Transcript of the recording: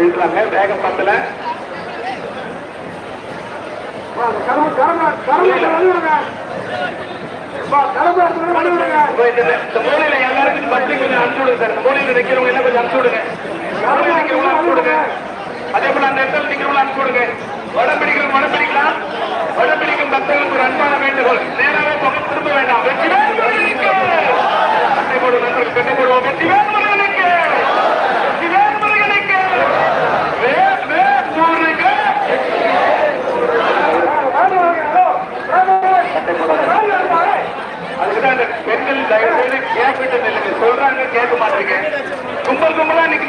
இருக்கிறாங்க வேகம் பத்தல. மூலையில எல்லாருக்கும் பத்தி கொஞ்சம் அனுப்பிச்சு விடுங்க சார். மூலையில நிக்கிறவங்க எல்லாம் கொஞ்சம் அனுப்பிச்சு விடுங்க. மூலையில நிக்கிறவங்க அனுப்பிச்சு விடுங்க. அதே போல அந்த இடத்துல நிக்கிறவங்க அனுப்பிச்சு விடுங்க. வடம் பிடிக்கிறவங்க வடம் பிடிக்கலாம். வடம் பிடிக்கும் பக்தர்களுக்கு ஒரு அன்பான வேண்டுகோள். நேராவே திரும்ப வேண்டாம். வெற்றி காட்டக்கூடாது அதுக்குதான் அந்த பெண்கள் தயவு செய்து கேட்பிட்டு சொல்றாங்க கேட்க மாட்டேங்க. கும்பல் கும்பலா நிக்கணும்.